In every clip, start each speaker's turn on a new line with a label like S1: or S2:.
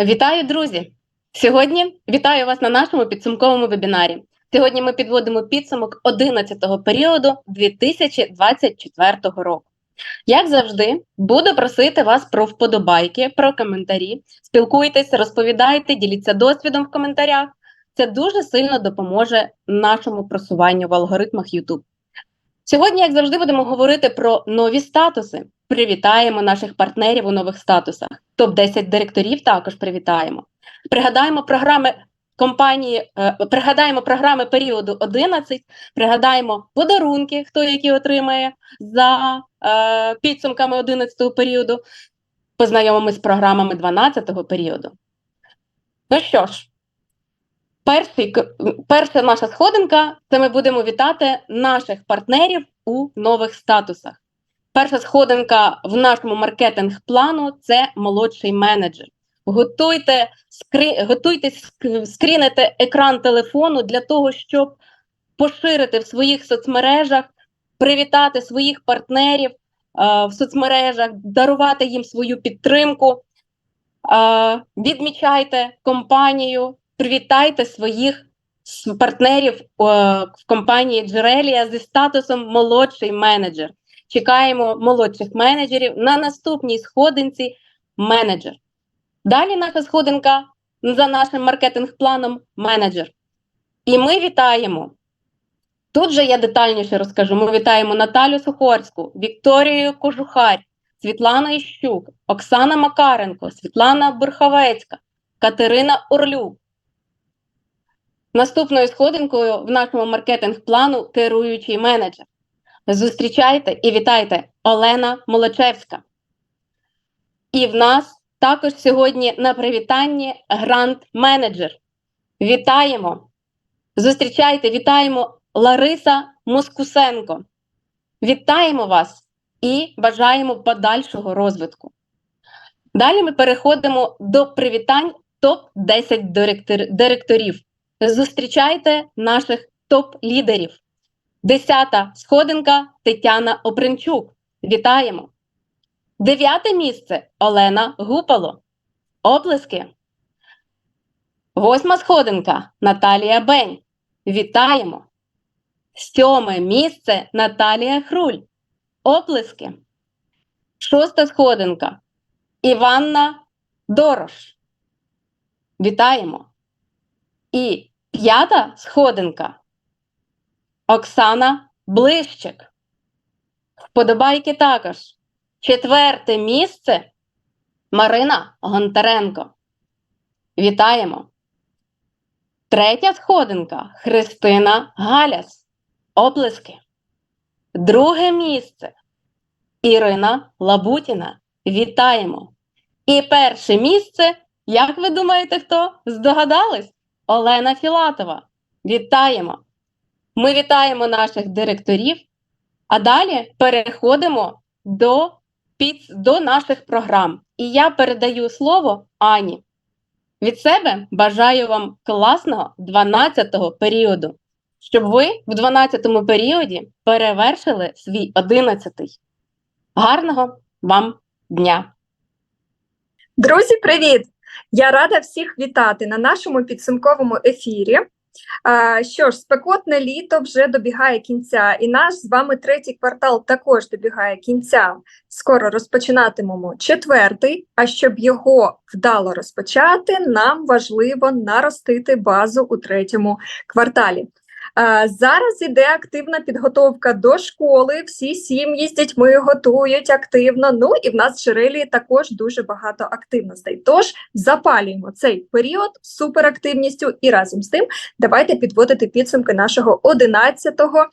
S1: Вітаю, друзі! Сьогодні вітаю вас на нашому підсумковому вебінарі. Сьогодні ми підводимо підсумок 11-го періоду 2024 року. Як завжди, буду просити вас про вподобайки, про коментарі. Спілкуйтесь, розповідайте, діліться досвідом в коментарях. Це дуже сильно допоможе нашому просуванню в алгоритмах YouTube. Сьогодні, як завжди, будемо говорити про нові статуси. Привітаємо наших партнерів у нових статусах. Топ 10 директорів також привітаємо. Пригадаємо програми компанії, е, пригадаємо програми періоду 11, пригадаємо подарунки, хто які отримає за е, підсумками 11 періоду. Познайомимось з програмами 12 періоду. Ну що ж, перший, перша наша сходинка це ми будемо вітати наших партнерів у нових статусах. Перша сходинка в нашому маркетинг плану це молодший менеджер. Готуйте скрі... готуйте скрінити екран телефону для того, щоб поширити в своїх соцмережах, привітати своїх партнерів е, в соцмережах, дарувати їм свою підтримку. Е, відмічайте компанію, привітайте своїх партнерів е, в компанії Джерелія зі статусом молодший менеджер. Чекаємо молодших менеджерів на наступній сходинці менеджер. Далі наша сходинка за нашим маркетинг-планом менеджер. І ми вітаємо. Тут же я детальніше розкажу: ми вітаємо Наталю Сухорську, Вікторію Кожухарь, Світлана Іщук, Оксана Макаренко, Світлана Бурховецька, Катерина Орлюк. Наступною сходинкою в нашому маркетинг-плану керуючий менеджер. Зустрічайте і вітайте Олена Молочевська. І в нас також сьогодні на привітанні грант-менеджер. Вітаємо! Зустрічайте, вітаємо Лариса Москусенко. Вітаємо вас і бажаємо подальшого розвитку. Далі ми переходимо до привітань топ-10 директорів. Зустрічайте наших топ-лідерів. Десята сходинка Тетяна Опринчук. Вітаємо! Дев'яте місце Олена Гупало. Оплески. Восьма сходинка Наталія Бень. Вітаємо! Сьоме місце Наталія Хруль. Оплески. Шоста сходинка Іванна Дорош. Вітаємо! І п'ята сходинка Оксана Блищик. Вподобайки також. Четверте місце Марина Гонтаренко. Вітаємо. Третя сходинка Христина Галяс. Оплески. Друге місце Ірина Лабутіна. Вітаємо. І перше місце, як ви думаєте, хто? Здогадались? Олена Філатова. Вітаємо! Ми вітаємо наших директорів, а далі переходимо до під, до наших програм. І я передаю слово Ані. Від себе бажаю вам класного 12-го періоду, щоб ви в 12-му періоді перевершили свій 11-й. Гарного вам дня!
S2: Друзі, привіт! Я рада всіх вітати на нашому підсумковому ефірі. Що ж, спекотне літо вже добігає кінця, і наш з вами третій квартал також добігає кінця. Скоро розпочинатимемо четвертий. А щоб його вдало розпочати, нам важливо наростити базу у третьому кварталі. Зараз іде активна підготовка до школи. Всі сім'ї з дітьми готують активно. Ну і в нас в Шерелії також дуже багато активностей. Тож запалюємо цей період суперактивністю, і разом з тим давайте підводити підсумки нашого 11-го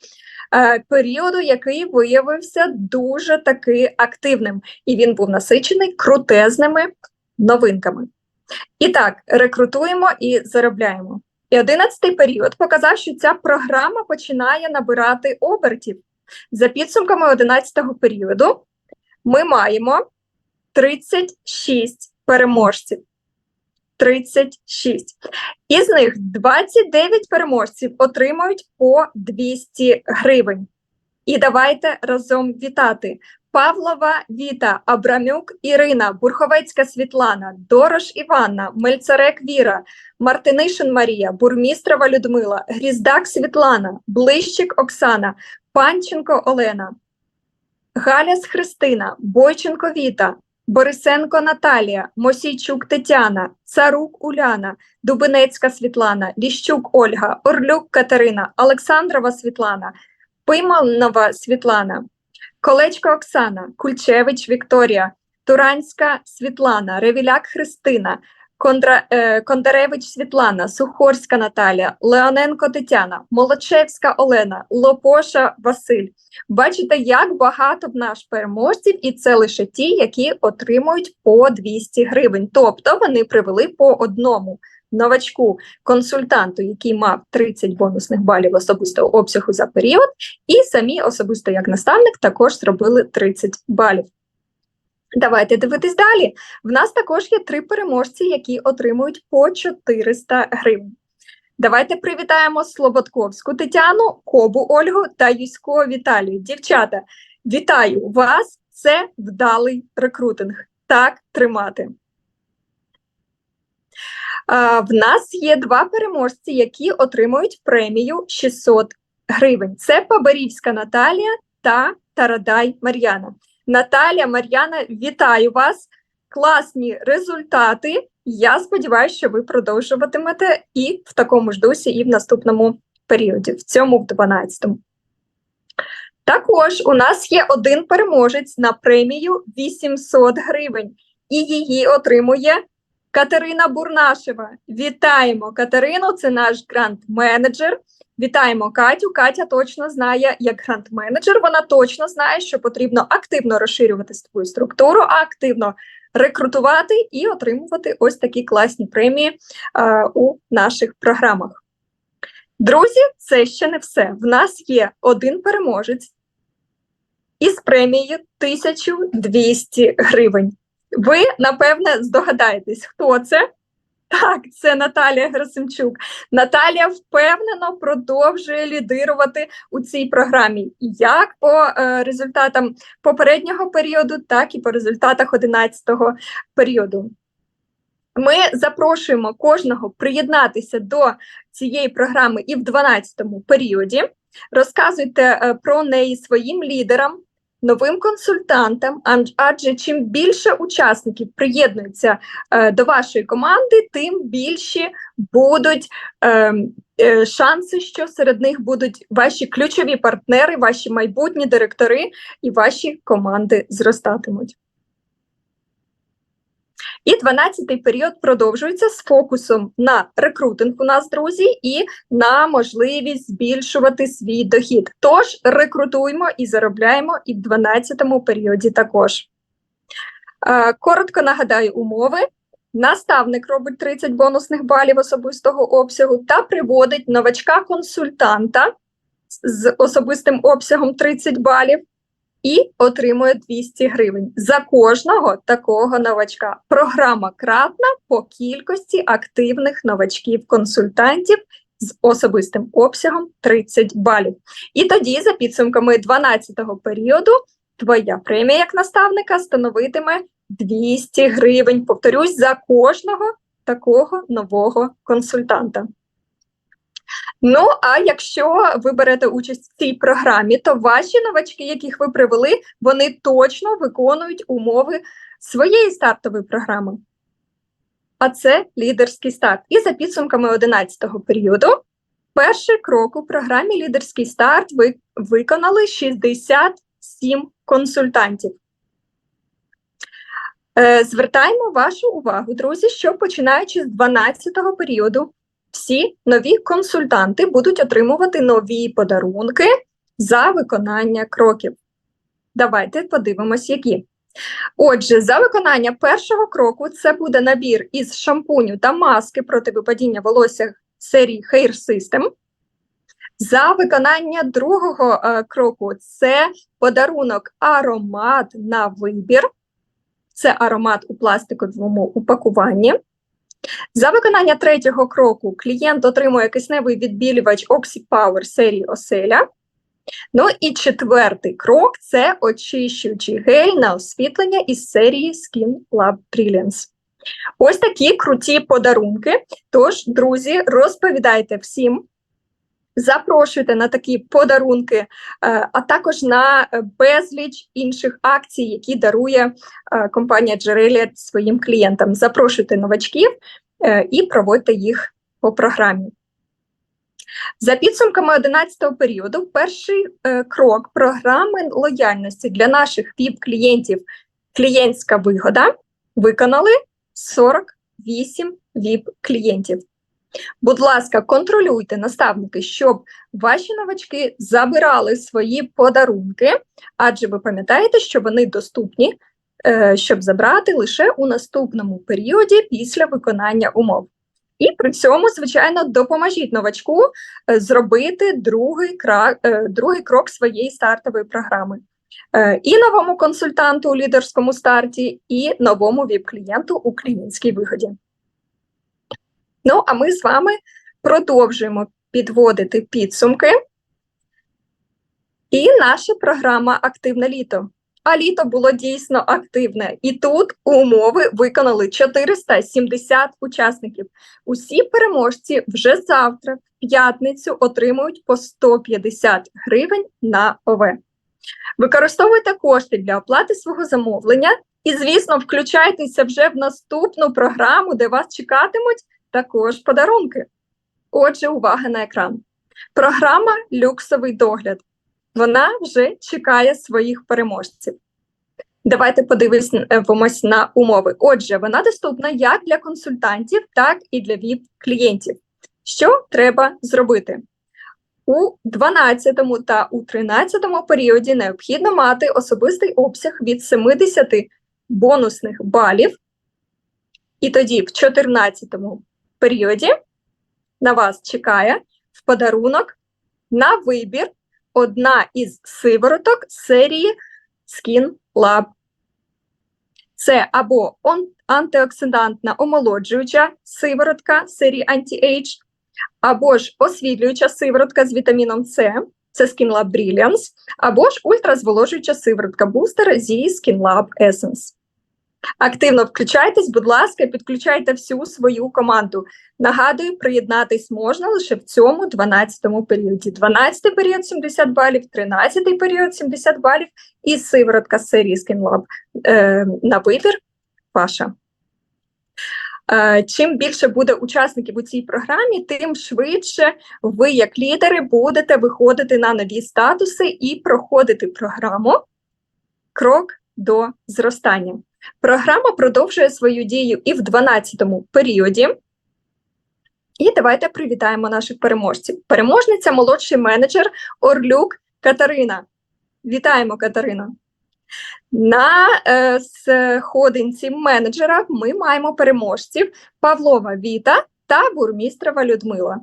S2: е, періоду, який виявився дуже таки активним, і він був насичений крутезними новинками. І так, рекрутуємо і заробляємо. І одинадцятий період показав, що ця програма починає набирати обертів. За підсумками одинадцятого періоду ми маємо 36 переможців. 36. Із них 29 переможців отримують по 200 гривень. І давайте разом вітати Павлова Віта, Абрамюк Ірина, Бурховецька Світлана, Дорош Іванна, Мельцарек Віра, Мартинишин Марія, Бурмістрова Людмила, Гріздак Світлана, Блищик Оксана, Панченко Олена, Галяс Христина, Бойченко Віта, Борисенко Наталія, Мосійчук Тетяна, Царук Уляна, Дубинецька Світлана, Ліщук Ольга, Орлюк Катерина, Олександрова Світлана, Пиманова Світлана, Колечко Оксана, Кульчевич Вікторія, Туранська Світлана, Ревіляк Христина, Кондра, е, Кондаревич Світлана, Сухорська Наталія, Леоненко Тетяна, Молочевська Олена, Лопоша Василь. Бачите, як багато в наш переможців, і це лише ті, які отримують по 200 гривень. Тобто вони привели по одному новачку консультанту, який мав 30 бонусних балів особистого обсягу за період, і самі особисто як наставник також зробили 30 балів. Давайте дивитись далі. В нас також є три переможці, які отримують по 400 гривень. Давайте привітаємо Слободковську Тетяну, Кобу Ольгу та Юсько Віталію. Дівчата, вітаю вас! Це вдалий рекрутинг. Так тримати. В нас є два переможці, які отримують премію 600 гривень. Це Пабарівська Наталія та Тарадай Мар'яна. Наталія, Мар'яна, вітаю вас! Класні результати. Я сподіваюся, що ви продовжуватимете і в такому ж дусі, і в наступному періоді, в цьому в 12-му. Також у нас є один переможець на премію 800 гривень, і її отримує Катерина Бурнашева. Вітаємо Катерину! Це наш грант-менеджер. Вітаємо Катю. Катя точно знає, як грант-менеджер. Вона точно знає, що потрібно активно розширювати свою структуру, активно рекрутувати і отримувати ось такі класні премії а, у наших програмах. Друзі, це ще не все. В нас є один переможець із премією 1200 гривень. Ви, напевне, здогадаєтесь, хто це? Так, це Наталія Герасимчук. Наталія впевнено продовжує лідирувати у цій програмі, як по е, результатам попереднього періоду, так і по результатах 11-го періоду. Ми запрошуємо кожного приєднатися до цієї програми і в 12-му періоді. Розказуйте е, про неї своїм лідерам, новим консультантам, адже чим більше учасників приєднуються е, до вашої команди, тим більші будуть е, е, шанси, що серед них будуть ваші ключові партнери, ваші майбутні директори і ваші команди зростатимуть. І 12-й період продовжується з фокусом на рекрутинг у нас, друзі, і на можливість збільшувати свій дохід. Тож рекрутуємо і заробляємо і в 12-му періоді також. Е, Коротко нагадаю умови. Наставник робить 30 бонусних балів особистого обсягу та приводить новачка-консультанта з особистим обсягом 30 балів і отримує 200 гривень за кожного такого новачка. Програма кратна по кількості активних новачків-консультантів з особистим обсягом 30 балів. І тоді, за підсумками 12-го періоду, твоя премія як наставника становитиме 200 гривень. Повторюсь, за кожного такого нового консультанта. Ну, а якщо ви берете участь в цій програмі, то ваші новачки, яких ви привели, вони точно виконують умови своєї стартової програми. А це лідерський старт. І за підсумками 11-го періоду, перший крок у програмі Лідерський старт ви виконали 67 консультантів. Е, Звертаємо вашу увагу, друзі, що починаючи з 12-го періоду, всі нові консультанти будуть отримувати нові подарунки за виконання кроків. Давайте подивимось, які. Отже, за виконання першого кроку це буде набір із шампуню та маски проти випадіння волосся серії Hair System. За виконання другого е, кроку це подарунок аромат на вибір. Це аромат у пластиковому упакуванні. За виконання третього кроку клієнт отримує кисневий відбілювач Oxy Power серії Оселя. Ну і четвертий крок це очищуючий гель на освітлення із серії Skin Lab Brilliance. Ось такі круті подарунки. Тож, друзі, розповідайте всім. Запрошуйте на такі подарунки, е, а також на е, безліч інших акцій, які дарує е, компанія Джерелі своїм клієнтам. Запрошуйте новачків і проводьте їх по програмі. За підсумками 11 періоду, перший крок програми лояльності для наших ВІП-клієнтів клієнтська вигода виконали 48 ВІП-клієнтів. Будь ласка, контролюйте наставники, щоб ваші новачки забирали свої подарунки, адже ви пам'ятаєте, що вони доступні, е, щоб забрати лише у наступному періоді після виконання умов. І при цьому, звичайно, допоможіть новачку е, зробити другий, крак, е, другий крок своєї стартової програми. І новому консультанту у лідерському старті, і новому ВІП-клієнту у клієнтській вигоді. Ну, а ми з вами продовжуємо підводити підсумки. І наша програма Активне літо. А літо було дійсно активне. І тут умови виконали 470 учасників. Усі переможці вже завтра, в п'ятницю, отримують по 150 гривень на ОВ. Використовуйте кошти для оплати свого замовлення і, звісно, включайтеся вже в наступну програму, де вас чекатимуть також подарунки. Отже, увага на екран. Програма Люксовий догляд. Вона вже чекає своїх переможців. Давайте подивимось на умови. Отже, вона доступна як для консультантів, так і для ВІП-клієнтів. Що треба зробити? У 12 та у 13 періоді необхідно мати особистий обсяг від 70 бонусних балів. І тоді, в 14 періоді, на вас чекає в подарунок на вибір одна із сивороток серії Skin Lab. Це або антиоксидантна омолоджуюча сиворотка серії Anti-Age, або ж освітлююча сиворотка з вітаміном С, це Skin Lab Brilliance, або ж ультразволожуюча сиворотка бустер зі Skin Lab Essence. Активно включайтесь, будь ласка, підключайте всю свою команду. Нагадую, приєднатись можна лише в цьому 12 періоді. 12-й період 70 балів, 13-й період 70 балів і сиворотка з серії Skin Lab е, на вибір ваша. Е, Чим більше буде учасників у цій програмі, тим швидше ви, як лідери, будете виходити на нові статуси і проходити програму крок до зростання. Програма продовжує свою дію і в 12-му періоді. І давайте привітаємо наших переможців. Переможниця молодший менеджер Орлюк Катерина. Вітаємо, Катерина. На е, сходинці менеджера ми маємо переможців Павлова Віта та Бурмістрова Людмила.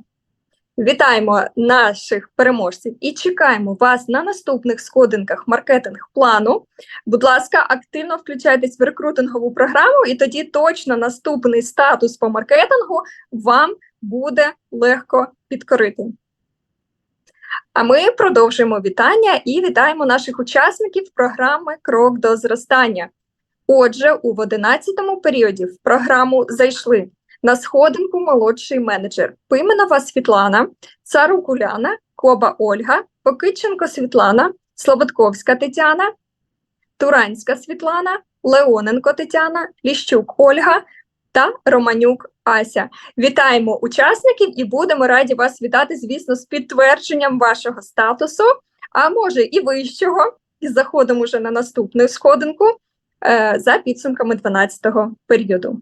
S2: Вітаємо наших переможців і чекаємо вас на наступних сходинках маркетинг плану. Будь ласка, активно включайтесь в рекрутингову програму, і тоді точно наступний статус по маркетингу вам буде легко підкорити. А ми продовжуємо вітання і вітаємо наших учасників програми Крок до зростання. Отже, у 11 періоді в програму зайшли на сходинку молодший менеджер Пименова Світлана, Царук Уляна, Коба Ольга, Покиченко Світлана, Слободковська Тетяна, Туранська Світлана, Леоненко Тетяна, Ліщук Ольга та Романюк Ася. Вітаємо учасників і будемо раді вас вітати, звісно, з підтвердженням вашого статусу, а може і вищого. І заходимо вже на наступну сходинку е, за підсумками 12-го періоду.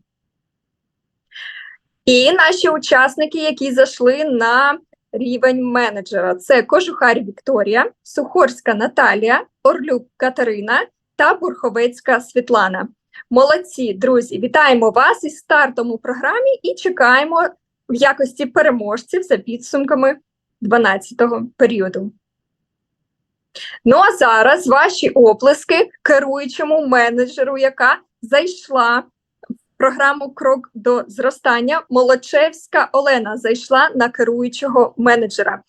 S2: І наші учасники, які зайшли на рівень менеджера, це Кожухар Вікторія, Сухорська Наталія, Орлюк Катерина та Бурховецька Світлана. Молодці, друзі, вітаємо вас із стартом у програмі і чекаємо в якості переможців за підсумками 12-го періоду. Ну а зараз ваші оплески керуючому менеджеру, яка зайшла програму Крок до зростання. Молочевська Олена зайшла на керуючого менеджера.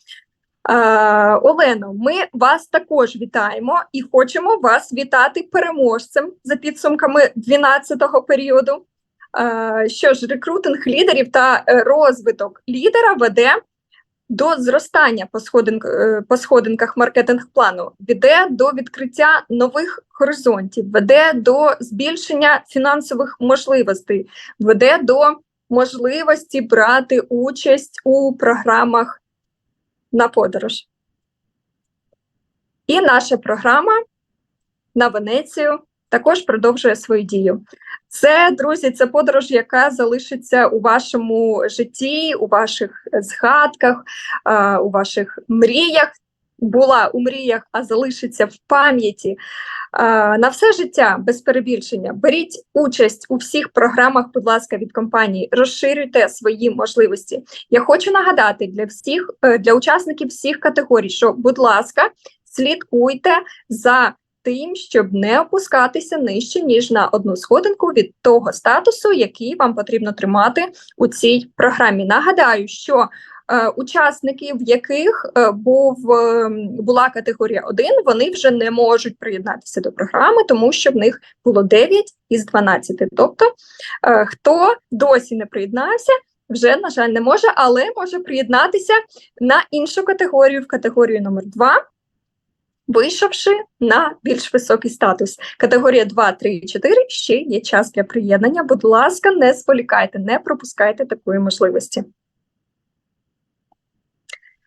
S2: Е, Олено, ми вас також вітаємо і хочемо вас вітати переможцем за підсумками 12-го періоду. Е, Що ж, рекрутинг лідерів та е, розвиток лідера веде до зростання по, сходинк, е, по сходинках маркетинг-плану, веде до відкриття нових горизонтів, веде до збільшення фінансових можливостей, веде до можливості брати участь у програмах на подорож. І наша програма на Венецію також продовжує свою дію. Це, друзі, це подорож, яка залишиться у вашому житті, у ваших згадках, у ваших мріях. Була у мріях, а залишиться в пам'яті на все життя без перебільшення. Беріть участь у всіх програмах, будь ласка, від компанії, розширюйте свої можливості. Я хочу нагадати для всіх е, для учасників всіх категорій, що, будь ласка, слідкуйте за тим, щоб не опускатися нижче ніж на одну сходинку від того статусу, який вам потрібно тримати у цій програмі. Нагадаю, що е, учасники, в яких е, був е, була категорія 1, вони вже не можуть приєднатися до програми, тому що в них було 9 із 12. Тобто, хто досі не приєднався, вже на жаль не може, але може приєднатися на іншу категорію, в категорію номер 2 вийшовши на більш високий статус. Категорія 2, 3, 4 ще є час для приєднання. Будь ласка, не зволікайте, не пропускайте такої можливості.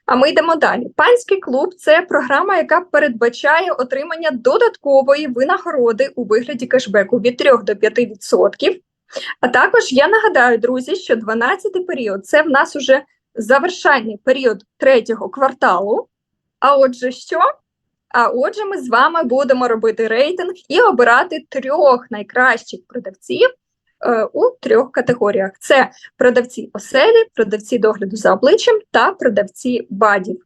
S2: А ми йдемо далі. Панський клуб це програма, яка передбачає отримання додаткової винагороди у вигляді кешбеку від 3 до 5%. А також я нагадаю, друзі, що 12-й період це в нас уже завершальний період третього кварталу. А отже, що? А отже, ми з вами будемо робити рейтинг і обирати трьох найкращих продавців е, у трьох категоріях: це продавці оселі, продавці догляду за обличчям та продавці бадів.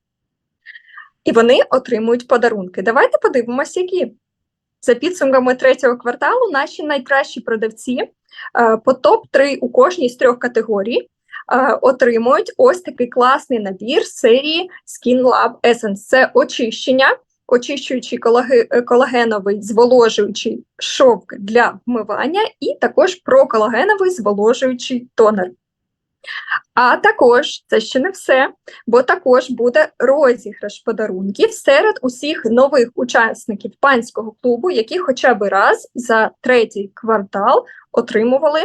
S2: І вони отримують подарунки. Давайте подивимося, які. За підсумками третього кварталу наші найкращі продавці е, по топ-3 у кожній з трьох категорій е, отримують ось такий класний набір серії Skin Lab Essence. Це очищення очищуючий е, колагеновий зволожуючий шовк для вмивання, і також проколагеновий зволожуючий тонер. А також це ще не все, бо також буде розіграш подарунків серед усіх нових учасників панського клубу, які хоча б раз за третій квартал отримували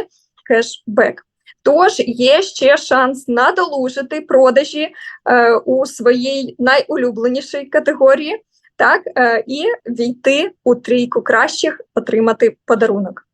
S2: кешбек. Тож є ще шанс надолужити продажі е, у своїй найулюбленішій категорії, так, е, і війти у трійку кращих, отримати подарунок.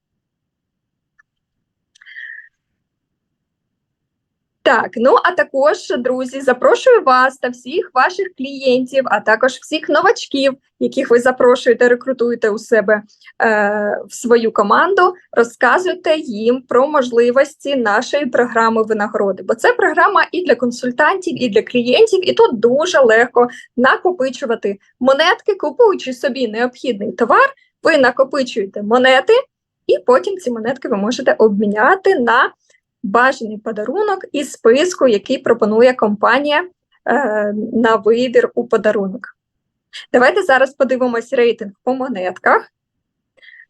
S2: Так, ну а також, друзі, запрошую вас та всіх ваших клієнтів, а також всіх новачків, яких ви запрошуєте, рекрутуєте у себе е, в свою команду. Розказуйте їм про можливості нашої програми винагороди, бо це програма і для консультантів, і для клієнтів, і тут дуже легко накопичувати монетки, купуючи собі необхідний товар, ви накопичуєте монети, і потім ці монетки ви можете обміняти на бажаний подарунок із списку, який пропонує компанія е, на вибір у подарунок. Давайте зараз подивимось рейтинг по монетках.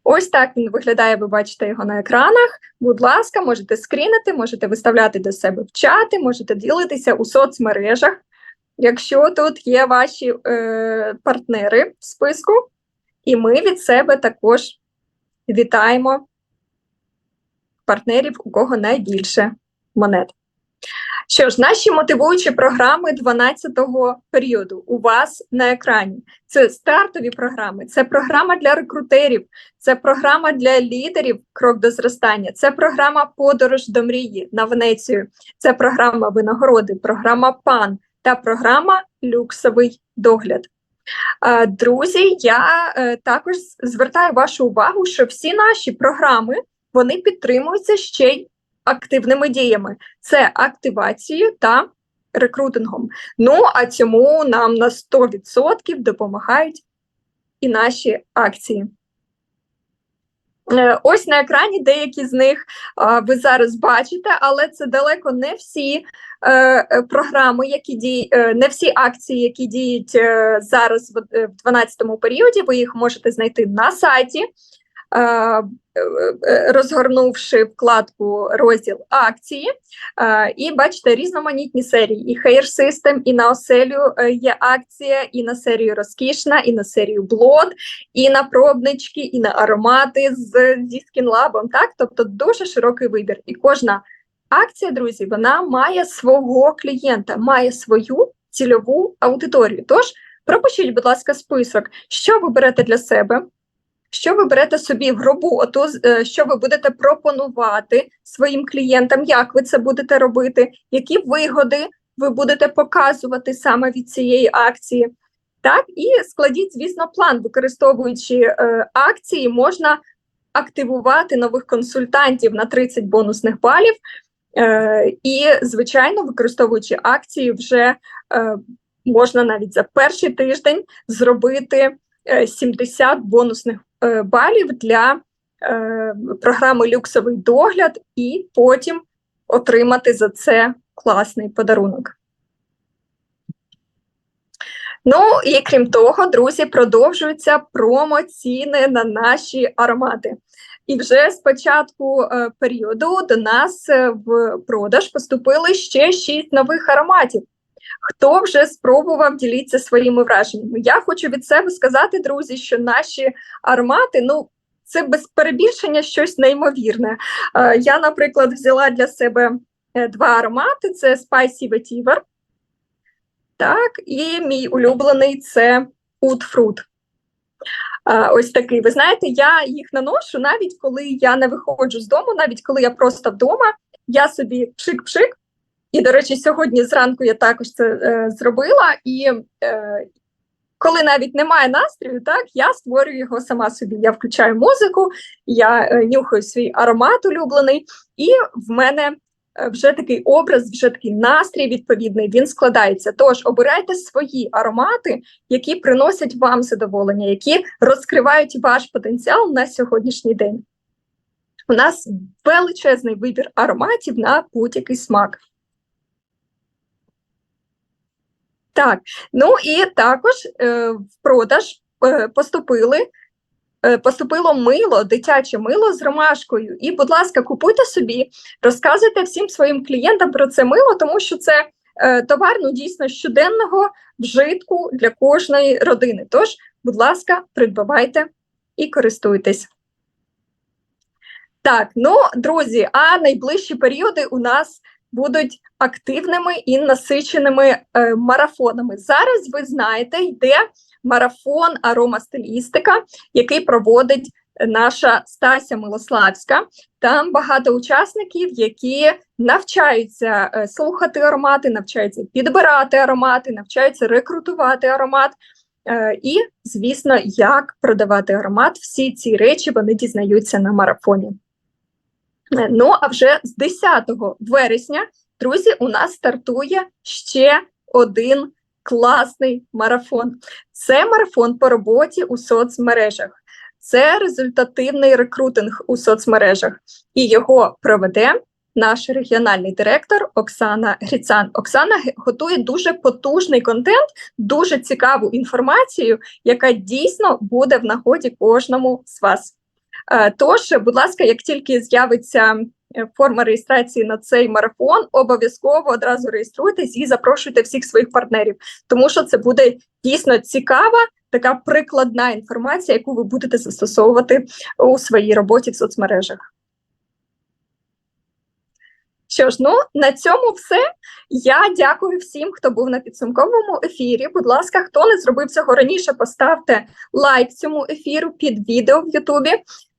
S2: Ось так він виглядає, ви бачите його на екранах. Будь ласка, можете скрінити, можете виставляти до себе в чати, можете ділитися у соцмережах. Якщо тут є ваші е, партнери в списку, і ми від себе також вітаємо партнерів, у кого найбільше монет. Що ж, наші мотивуючі програми 12-го періоду у вас на екрані. Це стартові програми, це програма для рекрутерів, це програма для лідерів крок до зростання, це програма Подорож до мрії на Венецію, це програма винагороди, програма ПАН та програма Люксовий догляд. Друзі, я е, також звертаю вашу увагу, що всі наші програми вони підтримуються ще й активними діями: це активацією та рекрутингом. Ну а цьому нам на 100% допомагають і наші акції. Е, Ось на екрані деякі з них ви зараз бачите, але це далеко не всі е, е, програми, які діють, не всі акції, які діють зараз в, е, в 12-му періоді. Ви їх можете знайти на сайті, розгорнувши вкладку розділ акції. Е, І бачите різноманітні серії. І Hair System, і на оселю е, є акція, і на серію розкішна, і на серію Блод, і на пробнички, і на аромати з зі скінлабом. Так, тобто дуже широкий вибір. І кожна акція, друзі, вона має свого клієнта, має свою цільову аудиторію. Тож пропишіть, будь ласка, список, що ви берете для себе. Що ви берете собі в роботу, з- е, що ви будете пропонувати своїм клієнтам, як ви це будете робити, які вигоди ви будете показувати саме від цієї акції? Так, і складіть, звісно, план, використовуючи е, акції, можна активувати нових консультантів на 30 бонусних балів. Е, і, звичайно, використовуючи акції, вже е, можна навіть за перший тиждень зробити е, 70 бонусних е, балів для е, програми Люксовий догляд, і потім отримати за це класний подарунок. Ну і крім того, друзі, продовжуються промоціни на наші аромати. І вже з початку е, періоду до нас е, в продаж поступили ще шість нових ароматів. Хто вже спробував діліться своїми враженнями? Я хочу від себе сказати, друзі, що наші аромати, ну це без перебільшення щось неймовірне. Е, я, наприклад, взяла для себе е, два аромати: це Spicy Vetiver, так, і мій улюблений це Oud Fruit. Ось такий. Ви знаєте, я їх наношу навіть коли я не виходжу з дому, навіть коли я просто вдома, я собі пшик-пшик. І, до речі, сьогодні зранку я також це е, зробила. І е, коли навіть немає настрою, так я створюю його сама собі. Я включаю музику, я е, нюхаю свій аромат улюблений, і в мене е, вже такий образ, вже такий настрій відповідний. Він складається. Тож обирайте свої аромати, які приносять вам задоволення, які розкривають ваш потенціал на сьогоднішній день. У нас величезний вибір ароматів на будь-який смак. Так, ну і також е, в продаж е, поступили. е, Поступило мило, дитяче мило з ромашкою. І, будь ласка, купуйте собі, розказуйте всім своїм клієнтам про це мило, тому що це е, товар ну, дійсно щоденного вжитку для кожної родини. Тож, будь ласка, придбавайте і користуйтесь. Так, ну, друзі, а найближчі періоди у нас будуть активними і насиченими е, марафонами. Зараз ви знаєте, йде марафон аромастилістика, який проводить наша Стася Милославська. Там багато учасників, які навчаються е, слухати аромати, навчаються підбирати аромати, навчаються рекрутувати аромат. Е, і, звісно, як продавати аромат. Всі ці речі вони дізнаються на марафоні. Ну, а вже з 10 вересня, друзі, у нас стартує ще один класний марафон. Це марафон по роботі у соцмережах. Це результативний рекрутинг у соцмережах, і його проведе наш регіональний директор Оксана Гріцан. Оксана готує дуже потужний контент, дуже цікаву інформацію, яка дійсно буде в нагоді кожному з вас. Е, Тож, будь ласка, як тільки з'явиться е, форма реєстрації на цей марафон, обов'язково одразу реєструйтесь і запрошуйте всіх своїх партнерів, тому що це буде дійсно цікава, така прикладна інформація, яку ви будете застосовувати у своїй роботі в соцмережах. Що ж, ну на цьому все. Я дякую всім, хто був на підсумковому ефірі. Будь ласка, хто не зробив цього раніше, поставте лайк цьому ефіру під відео в Ютубі.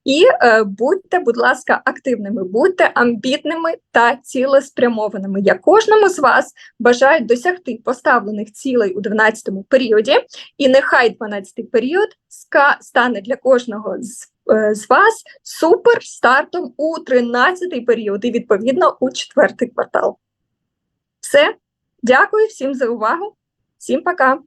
S2: І е, будьте, будь ласка, активними, будьте амбітними та цілеспрямованими. Я кожному з вас бажаю досягти поставлених цілей у 12-му періоді, і нехай 12-й період стане для кожного з, е, з вас супер стартом у 13-й період і відповідно у четвертий квартал. Все, дякую всім за увагу. Всім пока.